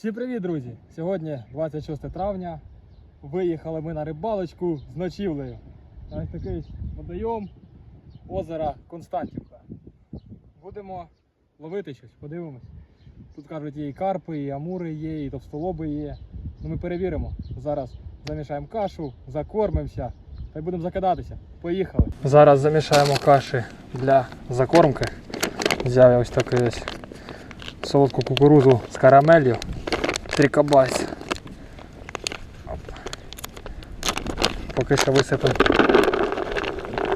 Всім привіт, друзі! Сьогодні 26 травня. Виїхали ми на рибалочку з ночівлею. Ось такий водойом озера Константівка. Будемо ловити щось, подивимось. Тут кажуть, є і карпи, і амури є, і товстолоби є. Ну ми перевіримо. Зараз замішаємо кашу, закормимося та й будемо закидатися. Поїхали. Зараз замішаємо каші для закормки. Взяв я ось такий ось солодку кукурузу з карамелью. Трикабась. Поки що висипемо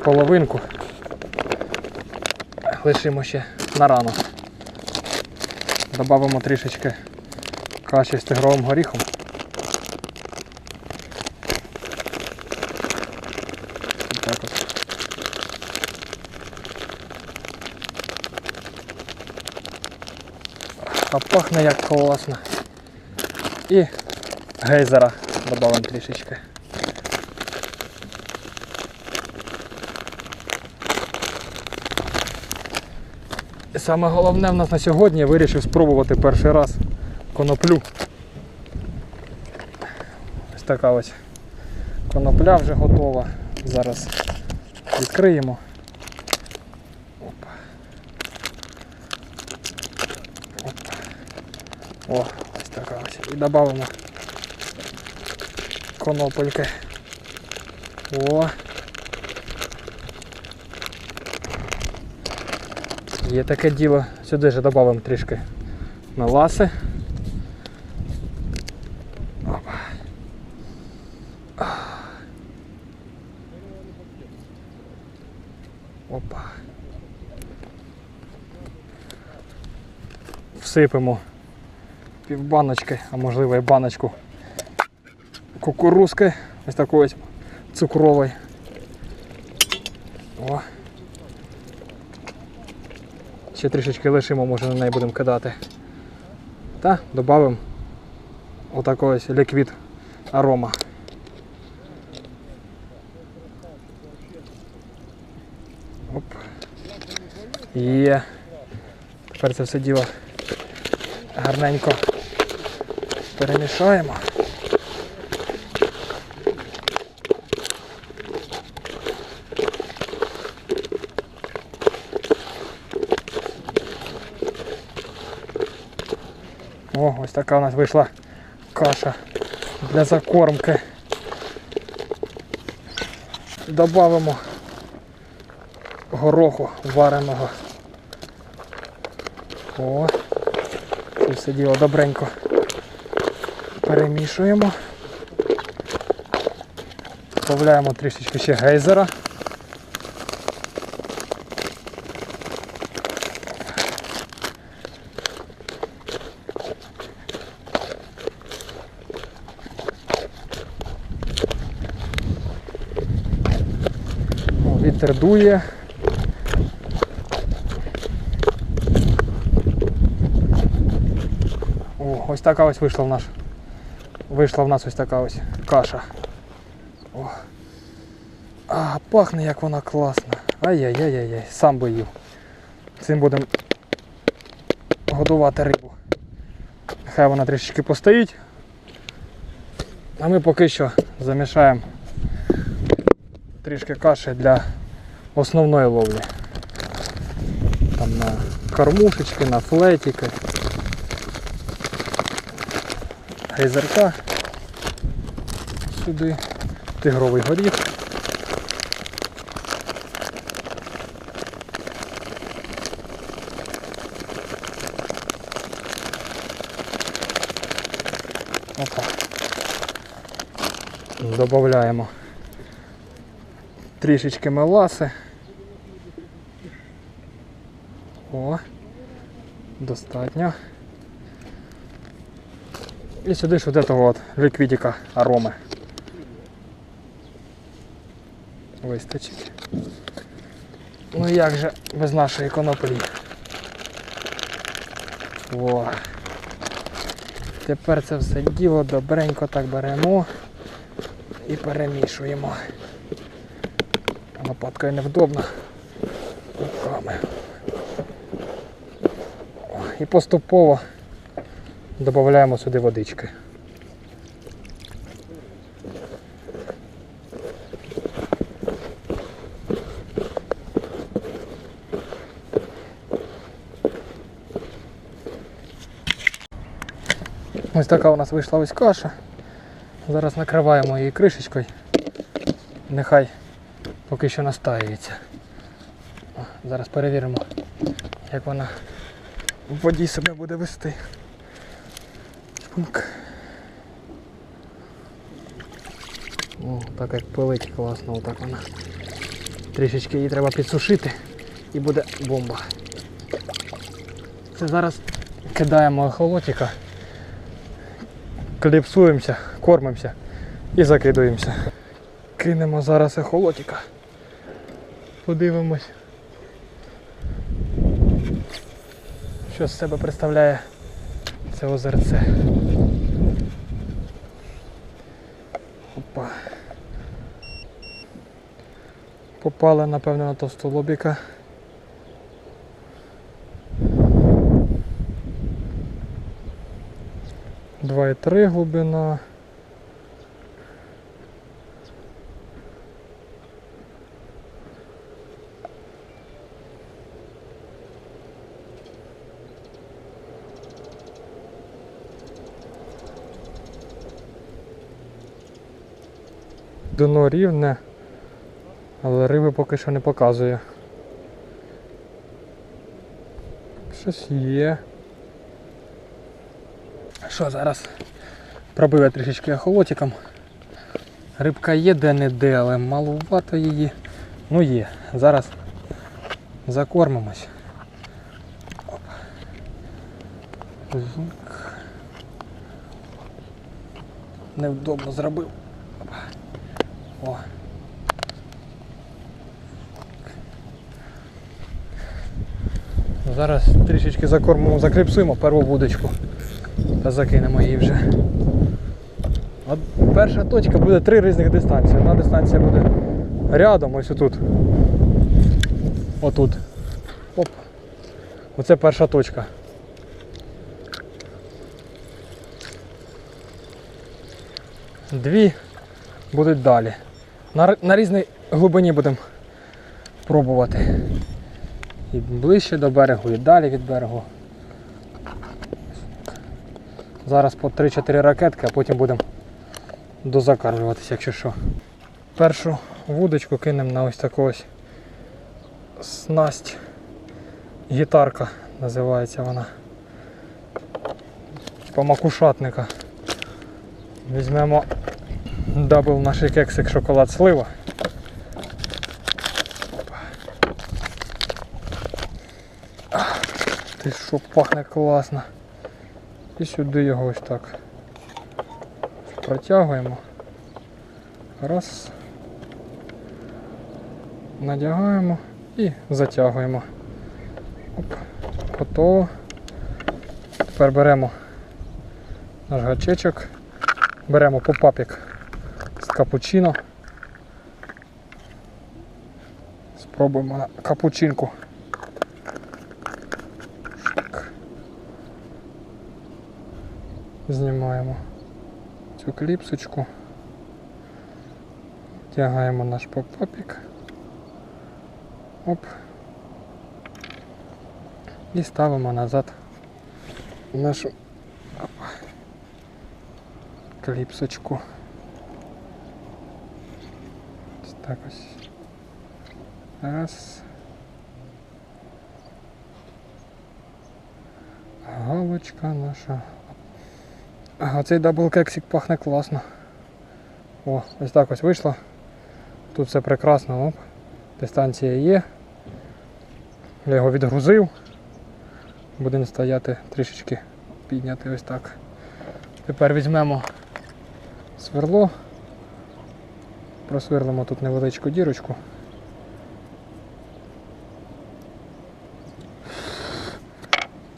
половинку. Лишимо ще на рано. Добавимо трішечки каші з тигровим горіхом. Так от. А пахне як класно. І гейзера додамо трішечки. І саме головне в нас на сьогодні я вирішив спробувати перший раз коноплю. Ось така ось конопля вже готова. Зараз відкриємо. Опа. О, ось така ось. І додамо конопельки. О. Є таке діло. Сюди ж додамо трішки меласи. Опа. Опа. Всипемо півбаночки, а можливо і баночку кукурузки, ось такої цукрової. О. Ще трішечки лишимо, може на неї будемо кидати. Та додамо отакий ось ліквід арома. Оп. Є. Тепер це все діло гарненько перемішаємо. О, ось така у нас вийшла каша для закормки. Добавимо гороху вареного. О, все діло добренько перемішуємо. Додаємо трішечки ще гейзера. Вітер дує. О, ось така ось вийшла в наш. Вийшла в нас ось така ось каша. О. А, пахне як вона класна. Ай-яй-яй-яй, сам би їв. Цим будемо годувати рибу. Хай вона трішечки постоїть. А ми поки що замішаємо трішки каші для основної ловлі. Там на кормушечки, на флетики. Гейзерка сюди, тигровий горіх. Опа. Добавляємо трішечки меласи. О, достатньо. І сюди ж от этого от ліквідіка ароми. Вистачить. Ну як же без нашої коноплі. О. Тепер це все діло добренько так беремо і перемішуємо. Лопаткою невдобно. Руками. І поступово додаємо сюди водички. Ось така у нас вийшла ось каша. Зараз накриваємо її кришечкою. Нехай поки що настаюється. Зараз перевіримо, як вона в воді себе буде вести. Чпуньк. О, так як пилить класно, отак вона. Трішечки її треба підсушити і буде бомба. Це зараз кидаємо холотика, кліпсуємося, кормимося і закидуємося. Кинемо зараз ехолотика. Подивимось. Що з себе представляє це озерце. Опа. Попали, напевно, на товстолобіка. Два і три глибина. Дно рівне, але риби поки що не показує. Щось є. Що зараз? Пробив я трішечки охолотиком. Рибка є де-не-де, але малувато її. Ну є. Зараз закормимось. Оп. Невдобно зробив. Оп. О. Зараз трішечки закормимо, закріпсуємо перву вудочку та закинемо її вже. От перша точка буде три різних дистанції. Одна дистанція буде рядом, ось отут. Отут. Оп. Оце перша точка. Дві будуть далі. На, на різній глибині будемо пробувати. І ближче до берегу, і далі від берегу. Зараз по 3-4 ракетки, а потім будемо дозакармлюватися, якщо що. Першу вудочку кинемо на ось таку ось снасть. Гітарка називається вона. Типа макушатника. Візьмемо дабл наш кексик шоколад слива. Ти що пахне класно. І сюди його ось так. Протягуємо. Раз. Надягаємо і затягуємо. Оп. Готово. Тепер беремо наш гачечок, беремо попапік з капучино. Спробуємо на капучинку. Знімаємо цю кліпсочку, тягаємо наш попапік. Оп. І ставимо назад нашу оп, кліпсочку. Ось так ось. Раз. Галочка наша. Ага, цей дабл кексик пахне класно. О, ось так ось вийшло. Тут все прекрасно. Оп. Дистанція є. Я його відгрузив. Будемо стояти трішечки підняти ось так. Тепер візьмемо сверло, просверлимо тут невеличку дірочку.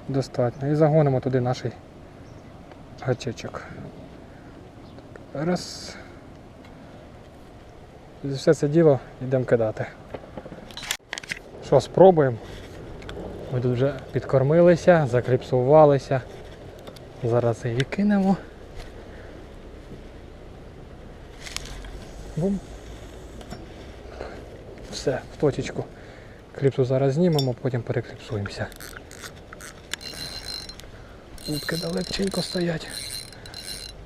Достатньо. І загонимо туди наш гачечок. Раз. І все це діло йдемо кидати. Що, спробуємо? Ми тут вже підкормилися, закліпсувалися. Зараз її кинемо. Бум. Все, в точечку. Кліпсу зараз знімемо, потім перекліпсуємося. Утки далеченько стоять.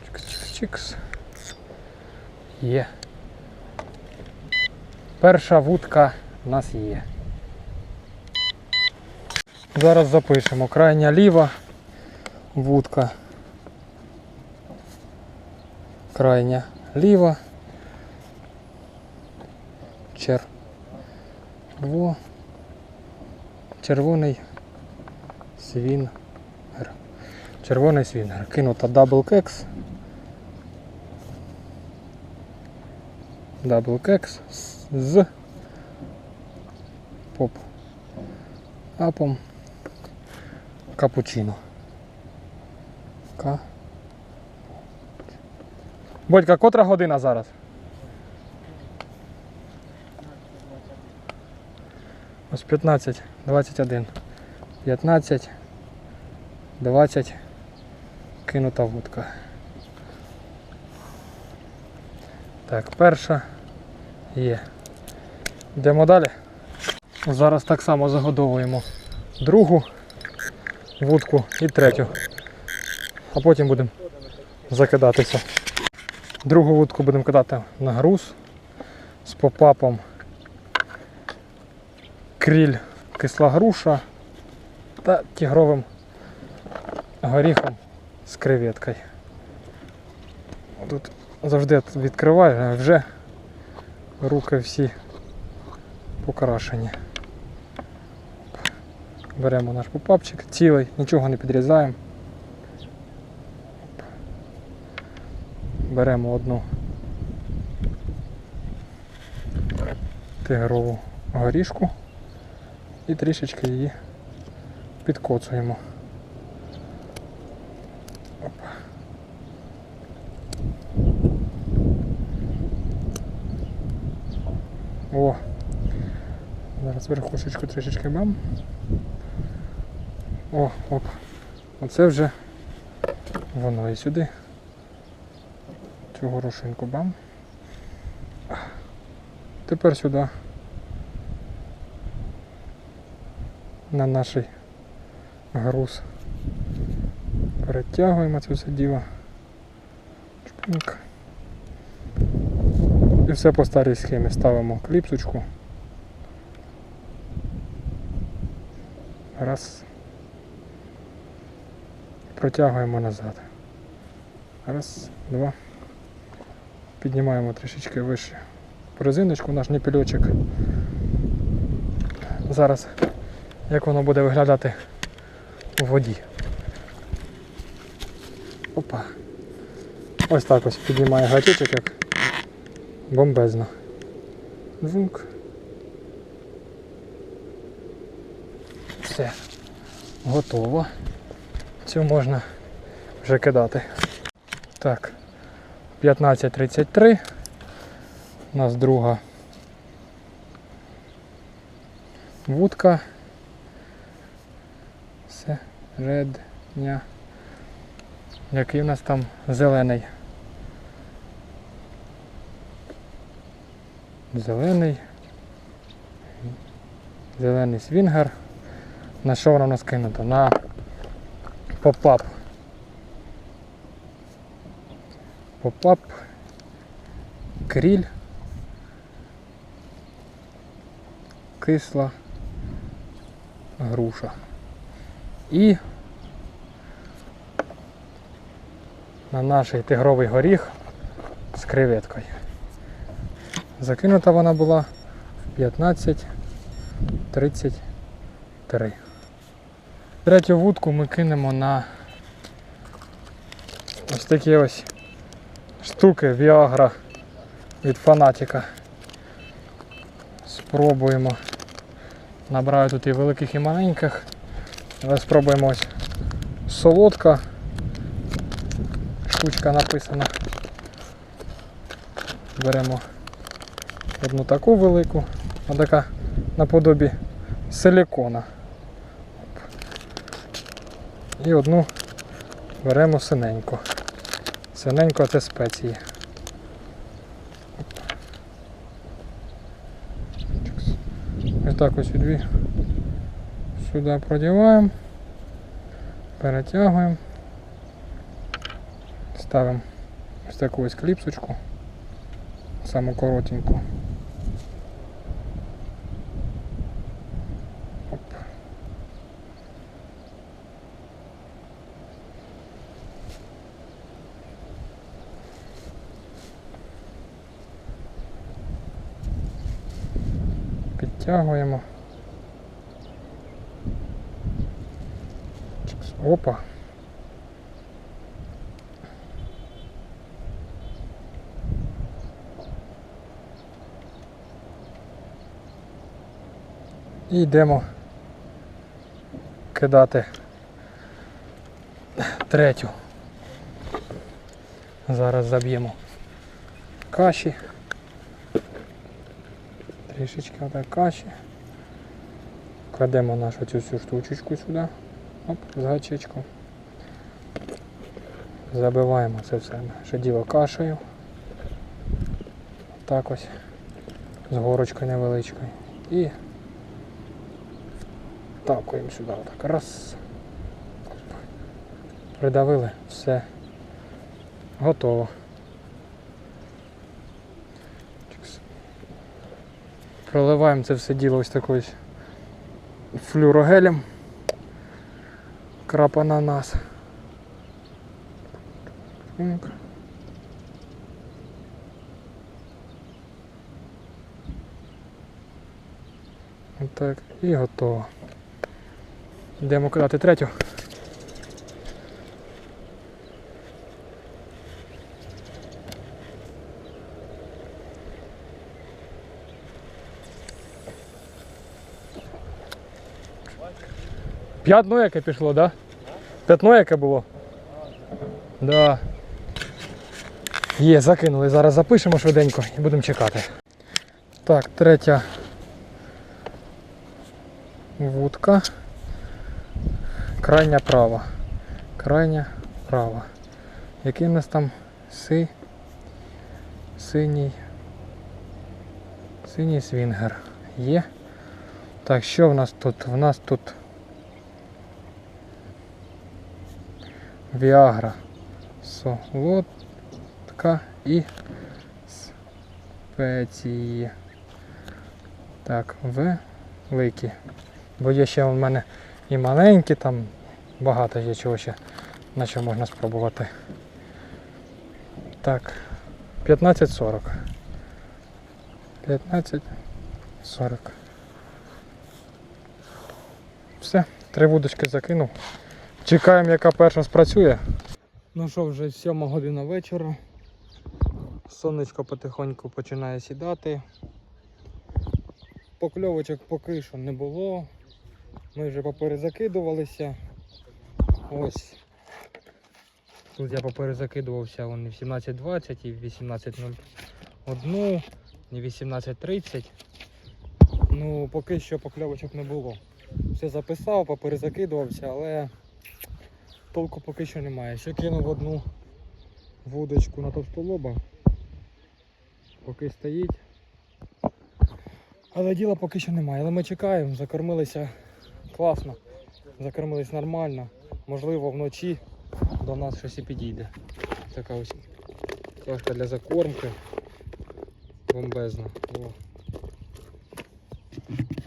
Чикс-чикс-чикс. Є. Перша вудка в нас є. Зараз запишемо. Крайня ліва вудка. Крайня ліва. Черво. Червоний свінгер. Червоний свінгер. Кинута дабл кекс. Дабл кекс з поп апом капучино. Ка. Бодька, котра година зараз? Ось 15, 21, 15, 20, кинута вудка. Так, перша є. Йдемо далі. Зараз так само загодовуємо другу вудку і третю. А потім будемо закидатися. Другу вудку будемо кидати на груз з попапом кріль кисла груша та тігровим горіхом з креветкою. Тут завжди відкриваю, а вже руки всі покрашені. Беремо наш попапчик цілий, нічого не підрізаємо. Беремо одну тигрову горішку і трішечки її підкоцуємо. Опа. О! Зараз верхушечку трішечки бам. О, оп. Оце вже воно і сюди. Цю горошинку бам. Тепер сюди. На наш груз. Перетягуємо це все діло. Чпуньк. І все по старій схемі. Ставимо кліпсочку. Раз. Протягуємо назад. Раз, два. Піднімаємо трішечки вище резиночку, наш ніпельочок. Зараз як воно буде виглядати у воді. Опа. Ось так ось піднімає гачечок як бомбезно. Звук. Все. Готово. Цю можна вже кидати. Так. 15.33. У нас друга вудка. Середня. Який у нас там зелений? Зелений. Зелений свінгер. На що воно у нас кинуто? На попап. Попап. Кріль. Кисла груша. І на наш тигровий горіх з креветкою. Закинута вона була в 15.33. Третю вудку ми кинемо на ось такі ось штуки Viagra від фанатіка. Спробуємо. Набираю тут і великих і маленьких. Але спробуємо ось солодка. Штучка написана. Беремо одну таку велику, а така наподобі силікона. І одну Беремо синеньку. Синенько це спеції. Ось так ось дві. Сюди продіваємо. Перетягуємо. Ставимо ось таку ось кліпсочку. Саму коротеньку. Оп. Підтягуємо. Чикс. Опа. І йдемо кидати третю. Зараз заб'ємо каші. Трішечки отак каші. Кладемо нашу цю всю штучечку сюди. Оп, з гачечком. Забиваємо це все наше діло кашею. Так ось. З горочкою невеличкою. І втакуємо сюди. Отак. Раз. Придавили, все. Готово. Проливаємо це все діло ось такою флюрогелем. Крапа на нас. Отак, і готово. Йдемо кидати третю. П'ятно яке пішло, да? П'ятно яке було? Да. Є, закинули. Зараз запишемо швиденько і будемо чекати. Так, третя вудка. Крайня права. Крайня права. Який у нас там си... синій. Синій свінгер. Є. Так, що в нас тут? В нас тут Віагра. Солодка і спеції. Так, великі. Бо є ще у мене і маленькі, там багато є чого ще, на що можна спробувати. Так, 15.40. 15.40. Все, три вудочки закинув. Чекаємо, яка перша спрацює. Ну що, вже 7 година вечора. Сонечко потихоньку починає сідати. Покльовочок поки що не було. Ми вже поперезакидувалися. Ось. Тут я поперезакидувався вони в 17.20 і в 18.01 і в 18.30. Ну, поки що покльовочок не було. Все записав, поперезакидувався, але толку поки що немає. Ще кинув одну вудочку на товстолоба. Поки стоїть. Але діла поки що немає. Але ми чекаємо, закормилися класно, закормились нормально. Можливо, вночі до нас щось і підійде. Така ось флешка для закормки. Бомбезна. О.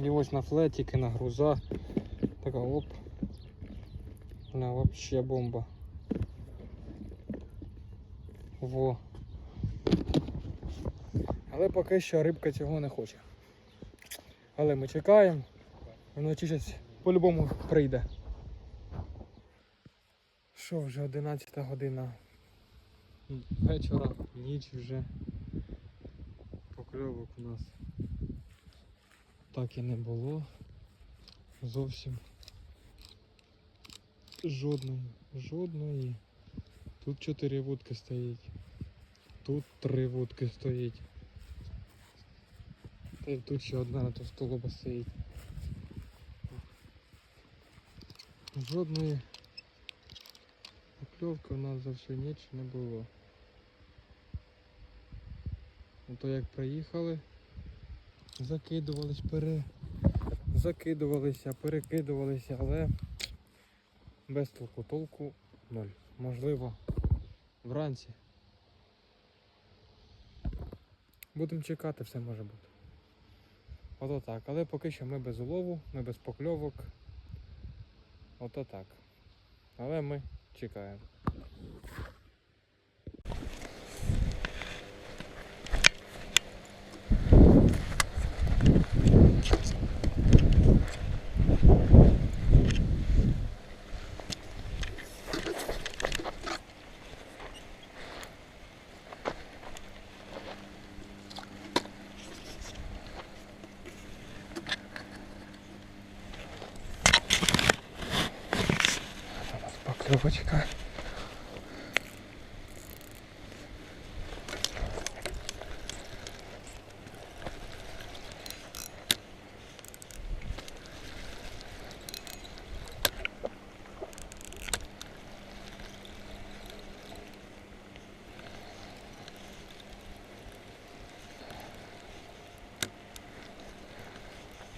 І ось на флетики, на груза. Така оп. Вона вообще бомба. Во. Але поки що рибка цього не хоче. Але ми чекаємо. Вночі щось по-любому прийде. Що вже 11 година вечора, ніч вже. Покльовок у нас так і не було. Зовсім жодної. Жодної. Тут чотири вудки стоїть. Тут три вудки стоїть. Та й тут ще одна на товстолоба стоїть. Жодної покльовки у нас за всю ніч не було. Ото як приїхали, закидувались, пере... закидувалися, перекидувалися, але без толку толку ноль. Можливо, вранці. Будемо чекати, все може бути. Ото так. Але поки що ми без улову, ми без покльовок. Ото так. Але ми чекаємо. Покльовочка.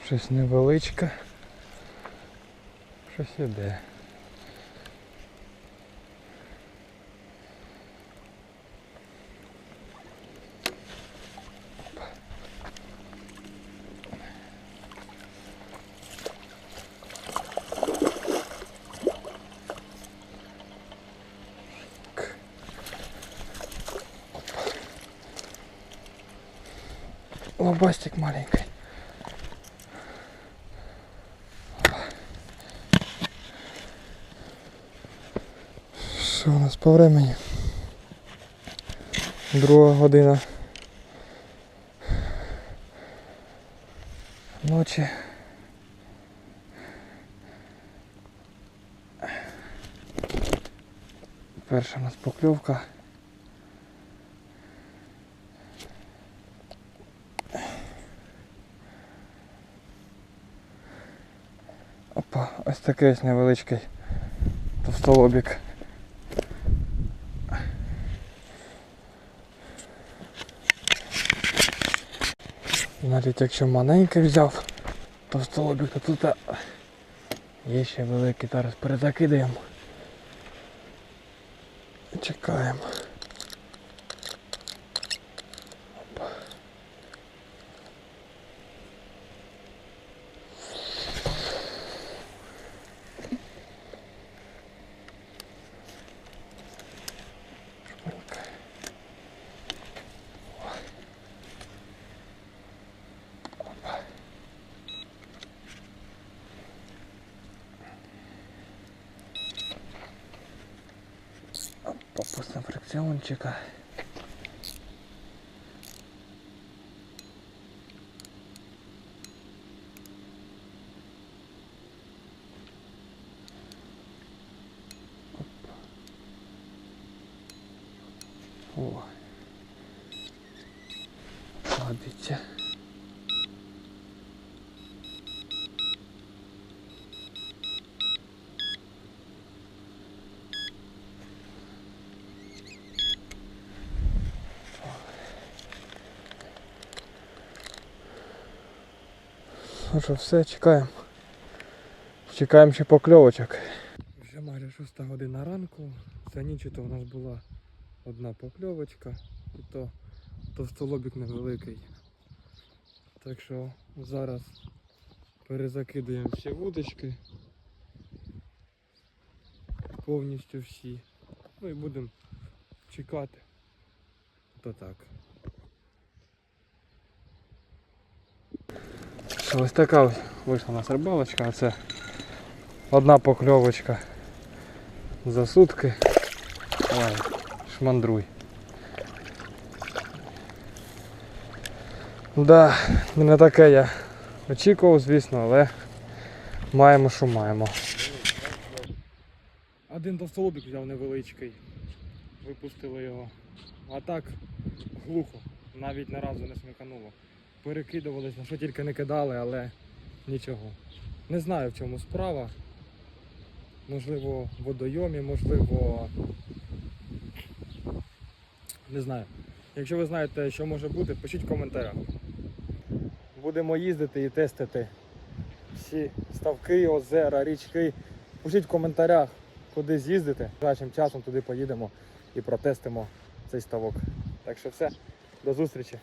Щось невеличке. Щось іде. По времени? Друга година. Ночі. Перша у нас покльовка. Опа, ось такий ось невеличкий товстолобік. Навіть якщо маленький взяв то столобік то тут є ще великий. Зараз перезакидаємо. Чекаємо. Опа. Шпилька. Опа. Попустим Ну що, все, чекаємо. Чекаємо ще покльовочок. Вже майже 6 година ранку. За ніч то у нас була одна покльовочка, і то товстолобік невеликий. Так що зараз перезакидуємо всі вудочки. Повністю всі. Ну і будемо чекати. То так. Ось така вийшла у нас рибалочка, а це одна покльовочка за сутки. Давай, шмандруй. Да, не таке я очікував, звісно, але маємо, що маємо. Один товстолобик взяв невеличкий. Випустили його. А так глухо. Навіть ні разу не смикануло. Перекидувались, на що тільки не кидали, але нічого. Не знаю в чому справа. можливо, в водойомі, можливо. Не знаю. Якщо ви знаєте, що може бути, пишіть в коментарях. Будемо їздити і тестити всі ставки, озера, річки. Пишіть в коментарях, куди з'їздити. Найближчим часом туди поїдемо і протестимо цей ставок. Так що все, до зустрічі.